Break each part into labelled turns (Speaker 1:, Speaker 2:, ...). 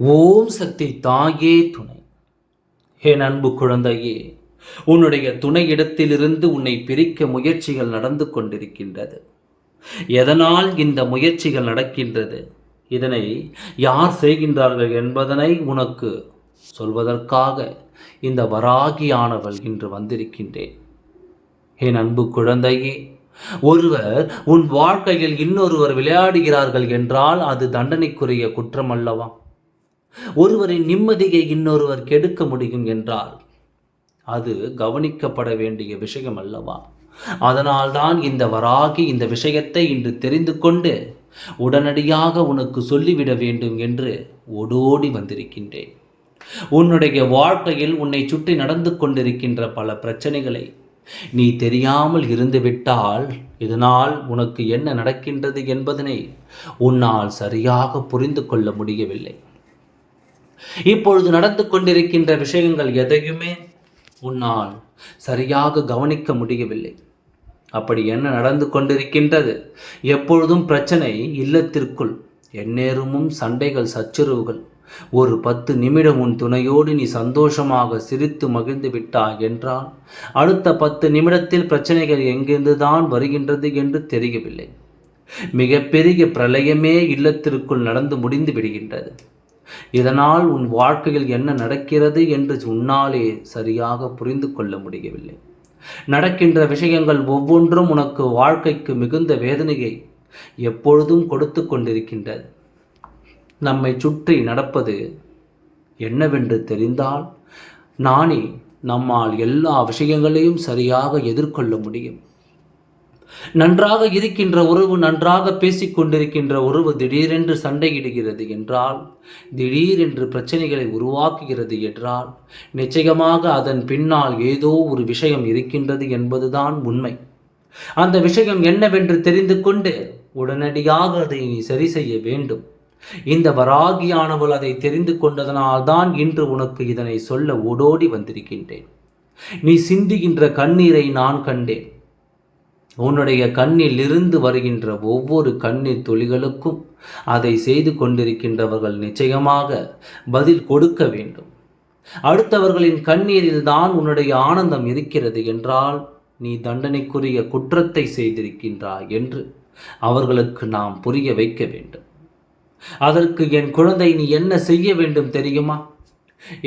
Speaker 1: ஓம் சக்தி தாயே துணை. என் அன்பு குழந்தையே உன்னுடைய துணை இடத்திலிருந்து உன்னை பிரிக்க முயற்சிகள் நடந்து கொண்டிருக்கின்றது. எதனால் இந்த முயற்சிகள் நடக்கின்றது? இதனை யார் செய்கின்றார்கள் என்பதனை உனக்கு சொல்வதற்காக இந்த வராகியானவள் இன்று வந்திருக்கின்றேன். என் அன்பு குழந்தையே ஒருவர் உன் வாழ்க்கையில் இன்னொருவர் விளையாடுகிறார்கள் என்றால் அது தண்டனைக்குரிய குற்றம் அல்லவா ஒருவரின் நிம்மதியை இன்னொருவர் கெடுக்க முடியும் என்றால் அது கவனிக்கப்பட வேண்டிய விஷயம் அல்லவா? அதனால்தான் இந்த வராகி இந்த விஷயத்தை இன்று தெரிந்து கொண்டு உடனடியாக உனக்கு சொல்லிவிட வேண்டும் என்று ஓடோடி வந்திருக்கின்றேன். உன்னுடைய வாழ்க்கையில் உன்னை சுற்றி நடந்து கொண்டிருக்கின்ற பல பிரச்சனைகளை நீ தெரியாமல் இருந்துவிட்டால் இதனால் உனக்கு என்ன நடக்கின்றது என்பதனை உன்னால் சரியாக புரிந்து கொள்ள முடியவில்லை. இப்பொழுது நடந்து கொண்டிருக்கின்ற விஷயங்கள் எதையுமே உன்னால் சரியாக கவனிக்க முடியவில்லை. அப்படி என்ன நடந்து கொண்டிருக்கின்றது? எப்பொழுதும் பிரச்சனை இல்லத்திற்குள் எந்நேரமும் சண்டைகள் சச்சரவுகள். ஒரு பத்து நிமிடம் உன் துணையோடு நீ சந்தோஷமாக சிரித்து மகிழ்ந்து விட்டாய் என்றால் அடுத்த பத்து நிமிடத்தில் பிரச்சனைகள் எங்கிருந்துதான் வருகின்றது என்று தெரியவில்லை. மிகப்பெரிய பிரளயமே இல்லத்திற்குள் நடந்து முடிந்து விடுகின்றது. இதனால் உன் வாழ்க்கையில் என்ன நடக்கிறது என்று உன்னாலே சரியாக புரிந்து கொள்ள முடியவில்லை. நடக்கின்ற விஷயங்கள் ஒவ்வொன்றும் உனக்கு வாழ்க்கைக்கு மிகுந்த வேதனையை எப்பொழுதும் கொடுத்து கொண்டிருக்கின்றது. நம்மை சுற்றி நடப்பது என்னவென்று தெரிந்தால் நானே நம்மால் எல்லா விஷயங்களையும் சரியாக எதிர்கொள்ள முடியும். நன்றாக இருக்கின்ற உறவு நன்றாக பேசிக் கொண்டிருக்கின்ற உறவு திடீரென்று சண்டையிடுகிறது என்றால் திடீரென்று பிரச்சனைகளை உருவாக்குகிறது என்றால் நிச்சயமாக அதன் பின்னால் ஏதோ ஒரு விஷயம் இருக்கின்றது என்பதுதான் உண்மை. அந்த விஷயம் என்னவென்று தெரிந்து கொண்டு உடனடியாக அதை நீ சரி செய்ய வேண்டும். இந்த வராகியானவள் அதை தெரிந்து கொண்டதனால்தான் இன்று உனக்கு இதனை சொல்ல ஓடோடி வந்திருக்கின்றேன். நீ சிந்துகின்ற கண்ணீரை நான் கண்டேன். உன்னுடைய கண்ணில் இருந்து வருகின்ற ஒவ்வொரு கண்ணீர் துளிகளுக்கும் அதை செய்து கொண்டிருக்கின்றவர்கள் நிச்சயமாக பதில் கொடுக்க வேண்டும். அடுத்தவர்களின் கண்ணீரில் தான் உன்னுடைய ஆனந்தம் இருக்கிறது என்றால் நீ தண்டனைக்குரிய குற்றத்தை செய்திருக்கின்றாய் என்று அவர்களுக்கு நாம் புரிய வைக்க வேண்டும். அதற்கு என் குழந்தை நீ என்ன செய்ய வேண்டும் தெரியுமா?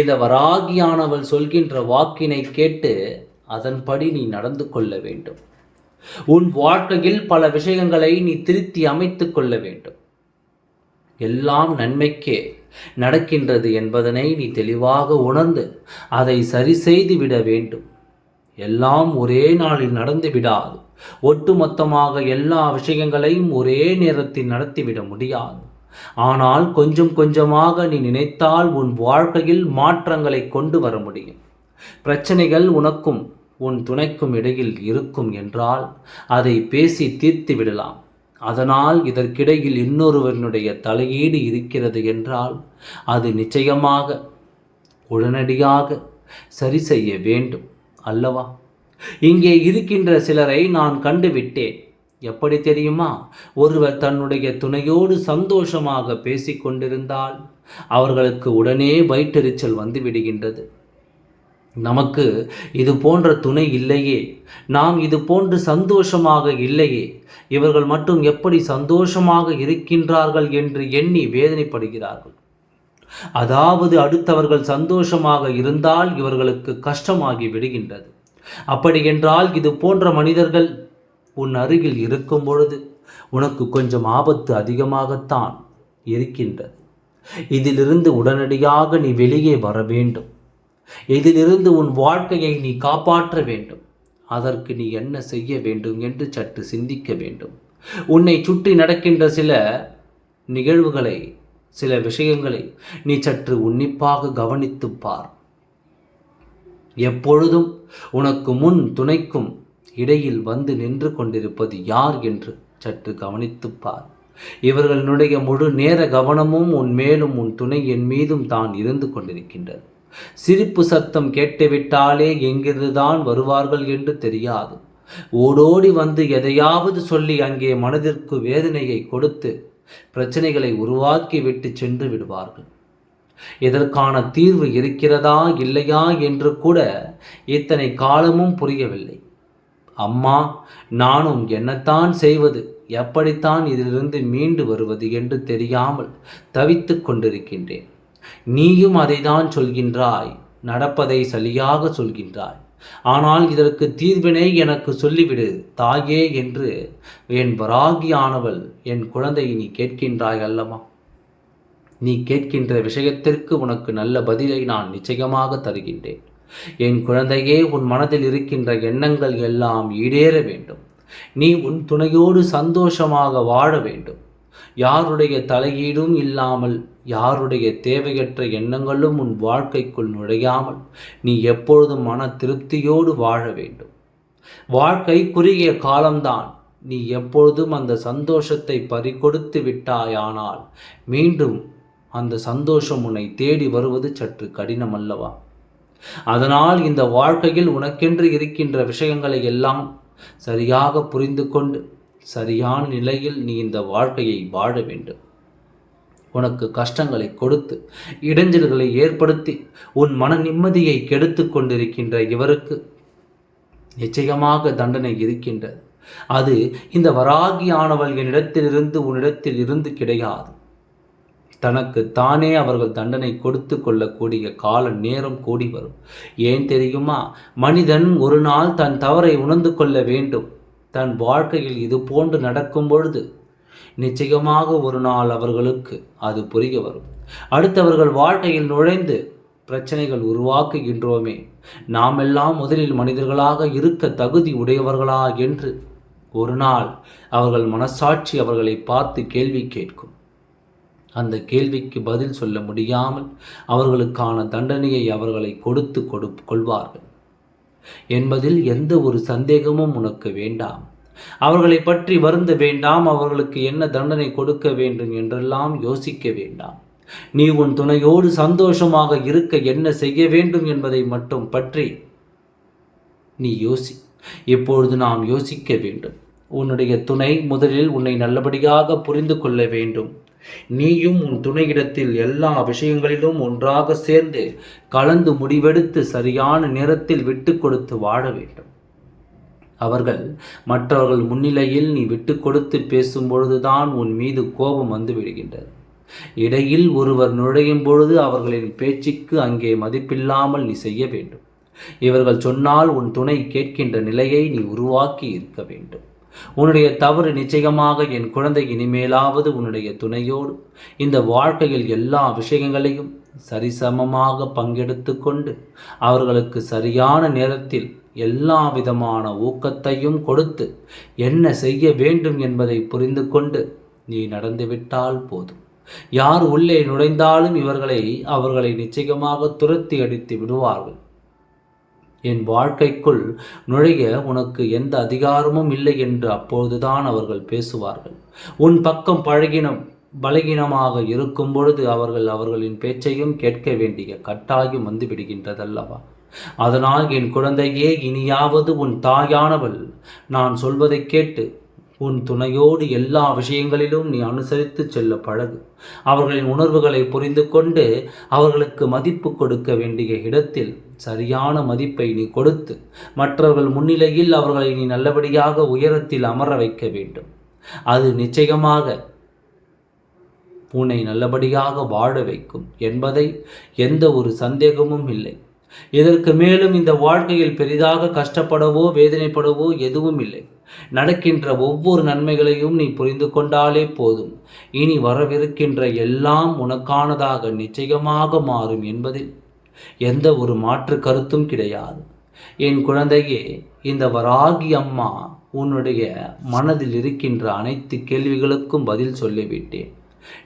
Speaker 1: இந்த வராகியானவள் சொல்கின்ற வாக்கினை கேட்டு அதன்படி நீ நடந்து கொள்ள வேண்டும். உன் வாழ்க்கையில் பல விஷயங்களை நீ திருத்தி அமைத்து கொள்ள வேண்டும். எல்லாம் நன்மைக்கே நடக்கின்றது என்பதனை நீ தெளிவாக உணர்ந்து அதை சரி செய்து விட வேண்டும். எல்லாம் ஒரே நாளில் நடந்து விடாது. ஒட்டுமொத்தமாக எல்லா விஷயங்களையும் ஒரே நேரத்தில் நடத்திவிட முடியாது. ஆனால் கொஞ்சம் கொஞ்சமாக நீ நினைத்தால் உன் வாழ்க்கையில் மாற்றங்களை கொண்டு வர முடியும். பிரச்சனைகள் உனக்கும் உன் துணைக்கும் இடையில் இருக்கும் என்றால் அதை பேசி தீர்த்து விடலாம். அதனால் இதற்கிடையில் இன்னொருவனுடைய தலையீடு இருக்கிறது என்றால் அது நிச்சயமாக உடனடியாக சரி செய்ய வேண்டும் அல்லவா? இங்கே இருக்கின்ற சிலரை நான் கண்டுவிட்டேன். எப்படி தெரியுமா? ஒருவர் தன்னுடைய துணையோடு சந்தோஷமாக பேசிக்கொண்டிருந்தால் அவர்களுக்கு உடனே வயிற்றெரிச்சல் வந்து விடுகின்றது. நமக்கு இது போன்ற துணை இல்லையே. நாம் இது போன்று சந்தோஷமாக இல்லையே. இவர்கள் மட்டும் எப்படி சந்தோஷமாக இருக்கின்றார்கள் என்று எண்ணி வேதனைப்படுகிறார்கள். அதாவது அடுத்தவர்கள் சந்தோஷமாக இருந்தால் இவர்களுக்கு கஷ்டமாகி விடுகின்றது. அப்படி என்றால் இது போன்ற மனிதர்கள் உன் அருகில் இருக்கும் பொழுது உனக்கு கொஞ்சம் ஆபத்து அதிகமாகத்தான் இருக்கின்றது. இதிலிருந்து உடனடியாக நீ வெளியே வர வேண்டும். இதிலிருந்து உன் வாழ்க்கையை நீ காப்பாற்ற வேண்டும். அதற்கு நீ என்ன செய்ய வேண்டும் என்று சற்று சிந்திக்க வேண்டும். உன்னை சுற்றி நடக்கின்ற சில நிகழ்வுகளை சில விஷயங்களை நீ சற்று உன்னிப்பாக கவனித்து பார். எப்பொழுதும் உனக்கு முன் துணைக்கும் இடையில் வந்து நின்று கொண்டிருப்பது யார் என்று சற்று கவனித்து பார். இவர்களுடைய முழு நேர கவனமும் உன் மேலும் உன் துணை என் மீதும் தான் இருந்து கொண்டிருக்கின்றது. சிரிப்பு சத்தம் கேட்டுவிட்டாலே எங்கிருந்துதான் வருவார்கள் என்று தெரியாது. ஓடோடி வந்து எதையாவது சொல்லி அங்கே மனதிற்கு வேதனையை கொடுத்து பிரச்சனைகளை உருவாக்கி விட்டு சென்று விடுவார்கள். இதற்கான தீர்வு இருக்கிறதா இல்லையா என்று கூட இத்தனை காலமும் புரியவில்லை. அம்மா நானும் என்னத்தான் செய்வது எப்படித்தான் இதிலிருந்து மீண்டு வருவது என்று தெரியாமல் தவித்துக் கொண்டிருக்கின்றேன். நீயும் அதைதான் சொல்கின்றாய் நடப்பதை சரியாக சொல்கின்றாய். ஆனால் இதற்கு தீர்வினை எனக்கு சொல்லிவிடு தாயே என்று என் வராகியானவள் என் குழந்தை நீ கேட்கின்றாய் அல்லவா? நீ கேட்கின்ற விஷயத்திற்கு உனக்கு நல்ல பதிலை நான் நிச்சயமாக தருகின்றேன். என் குழந்தையே உன் மனதில் இருக்கின்ற எண்ணங்கள் எல்லாம் ஈடேற வேண்டும். நீ உன் துணையோடு சந்தோஷமாக வாழ வேண்டும். யாருடைய தலையீடும் இல்லாமல் யாருடைய தேவையற்ற எண்ணங்களும் உன் வாழ்க்கைக்குள் நுழையாமல் நீ எப்பொழுதும் மன திருப்தியோடு வாழ வேண்டும். வாழ்க்கை குறுகிய காலம்தான். நீ எப்பொழுதும் அந்த சந்தோஷத்தை பறிகொடுத்து விட்டாயானால் மீண்டும் அந்த சந்தோஷம் உன்னை தேடி வருவது சற்று கடினம் அல்லவா அதனால் இந்த வாழ்க்கையில் உனக்கென்று இருக்கின்ற விஷயங்களை எல்லாம் சரியாக புரிந்து கொண்டு சரியான நிலையில் நீ இந்த வாழ்க்கையை வாழ வேண்டும். உனக்கு கஷ்டங்களை கொடுத்து இடைஞ்சல்களை ஏற்படுத்தி உன் மன நிம்மதியை கெடுத்து கொண்டிருக்கின்ற இவருக்கு நிச்சயமாக தண்டனை இருக்கின்றது. அது இந்த வராகியானவள் என்னிடத்திலிருந்து உன்னிடத்தில் இருந்து கிடையாது. தனக்கு தானே அவர்கள் தண்டனை கொடுத்து கொள்ளக்கூடிய கால நேரம் கூடி வரும். ஏன் தெரியுமா? மனிதன் ஒரு நாள் தன் தவறை உணர்ந்து கொள்ள வேண்டும். தன் வாழ்க்கையில் இது போன்று நடக்கும் பொழுது நிச்சயமாக ஒரு நாள் அவர்களுக்கு அது புரிய வரும். அடுத்தவர்கள் வாழ்க்கையில் நுழைந்து பிரச்சனைகள் உருவாக்குகின்றோமே நாம் எல்லாம் முதலில் மனிதர்களாக இருக்க தகுதி உடையவர்களா என்று ஒரு நாள் அவர்கள் மனசாட்சி அவர்களை பார்த்து கேள்வி கேட்கும். அந்த கேள்விக்கு பதில் சொல்ல முடியாமல் அவர்களுக்கான தண்டனையை அவர்களை கொடுத்து கொடு கொள்வார்கள். என்பதில் எந்த ஒரு சந்தேகமும் உனக்கு வேண்டாம். அவர்களை பற்றி வருந்த வேண்டாம் அவர்களுக்கு என்ன தண்டனை கொடுக்க வேண்டும் என்றெல்லாம் யோசிக்க வேண்டாம். நீ உன் துணையோடு சந்தோஷமாக இருக்க என்ன செய்ய வேண்டும் என்பதை மட்டும் பற்றி நீ யோசி. இப்பொழுது நாம் யோசிக்க வேண்டும். உன்னுடைய துணை முதலில் உன்னை நல்லபடியாக புரிந்து கொள்ள வேண்டும். நீயும் உன் துணையிடத்தில் எல்லா விஷயங்களிலும் ஒன்றாக சேர்ந்து கலந்து முடிவெடுத்து சரியான நேரத்தில் விட்டு கொடுத்து வாழ வேண்டும். அவர்கள் மற்றவர்கள் முன்னிலையில் நீ விட்டு கொடுத்து பேசும்பொழுதுதான் உன் மீது கோபம் வந்து விடுகின்றது இடையில் ஒருவர் நுழையும் பொழுது அவர்களின் பேச்சுக்கு அங்கே மதிப்பில்லாமல் நீ செய்ய வேண்டும். இவர்கள் சொன்னால் உன் துணை கேட்கின்ற நிலையை நீ உருவாக்கி இருக்க வேண்டும். உன்னுடைய தவறு நிச்சயமாக என் குழந்தை இனிமேலாவது உன்னுடைய துணையோடு. இந்த வாழ்க்கையில் எல்லா விஷயங்களையும் சரிசமமாக பங்கெடுத்து கொண்டு அவர்களுக்கு சரியான நேரத்தில் எல்லா விதமான ஊக்கத்தையும் கொடுத்து என்ன செய்ய வேண்டும் என்பதை புரிந்து கொண்டு நீ நடந்துவிட்டால் போதும். யார் உள்ளே நுழைந்தாலும் இவர்களை அவர்களை நிச்சயமாக துரத்தி அடித்து விடுவார்கள். என் வாழ்க்கைக்குள் நுழைய உனக்கு எந்த அதிகாரமும் இல்லை என்று அப்பொழுதுதான் அவர்கள் பேசுவார்கள். உன் பக்கம் பழகினம் பலகீனமாக இருக்கும் பொழுது அவர்கள் அவர்களின் பேச்சையும் கேட்க வேண்டிய கட்டாயம் வந்துவிடுகின்றதல்லவா? அதனால் என் குழந்தையே இனியாவது உன் தாயானவள் நான் சொல்வதை கேட்டு உன் துணையோடு எல்லா விஷயங்களிலும் நீ அனுசரித்து செல்ல பழகு. அவர்களின் உணர்வுகளை புரிந்து கொண்டு அவர்களுக்கு மதிப்பு கொடுக்க வேண்டிய இடத்தில் சரியான மதிப்பை நீ கொடுத்து மற்றவர்கள் முன்னிலையில் அவர்களை நீ நல்லபடியாக உயரத்தில் அமர வைக்க வேண்டும். அது நிச்சயமாக உன்னை நல்லபடியாக வாழ வைக்கும் என்பதை எந்த ஒரு சந்தேகமும் இல்லை. இதற்கு மேலும் இந்த வாழ்க்கையில் பெரிதாக கஷ்டப்படவோ வேதனைப்படவோ எதுவும் இல்லை. நடக்கின்ற ஒவ்வொரு நன்மைகளையும் நீ புரிந்து கொண்டாலே போதும். இனி வரவிருக்கின்ற எல்லாம் உனக்கானதாக நிச்சயமாக மாறும் என்பதில் எந்த ஒரு மாற்று கருத்தும் கிடையாது. என் குழந்தையே இந்த வராகி அம்மா உன்னுடைய மனதில் இருக்கின்ற அனைத்து கேள்விகளுக்கும் பதில் சொல்லிவிட்டேன்.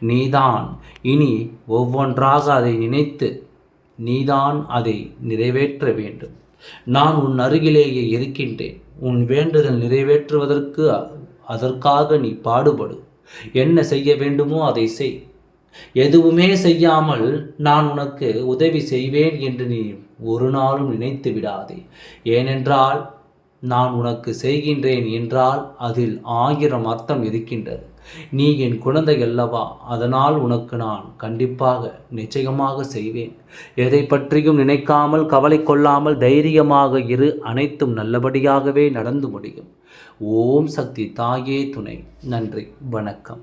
Speaker 1: நீதான் இனி ஒவ்வொன்றாக அதை நினைத்து நீதான் அதை நிறைவேற்ற வேண்டும். நான் உன் அருகிலேயே இருக்கின்றேன். உன் வேண்டுதல் நிறைவேற்றுவதற்கு அதற்காக நீ பாடுபடு. என்ன செய்ய வேண்டுமோ அதை செய். எதுவுமே செய்யாமல் நான் உனக்கு உதவி செய்வேன் என்று நீ ஒரு நாளும் நினைத்து விடாதே. ஏனென்றால் நான் உனக்கு செய்கின்றேன் என்றால் அதில் ஆயிரம் அர்த்தம் இருக்கின்றது. நீ என் குழந்தை அல்லவா அதனால் உனக்கு நான் கண்டிப்பாக நிச்சயமாக செய்வேன். எதை பற்றியும் நினைக்காமல் கவலை கொள்ளாமல் தைரியமாக இரு. அனைத்தும் நல்லபடியாகவே நடந்து முடியும். ஓம் சக்தி தாயே துணை. நன்றி. வணக்கம்.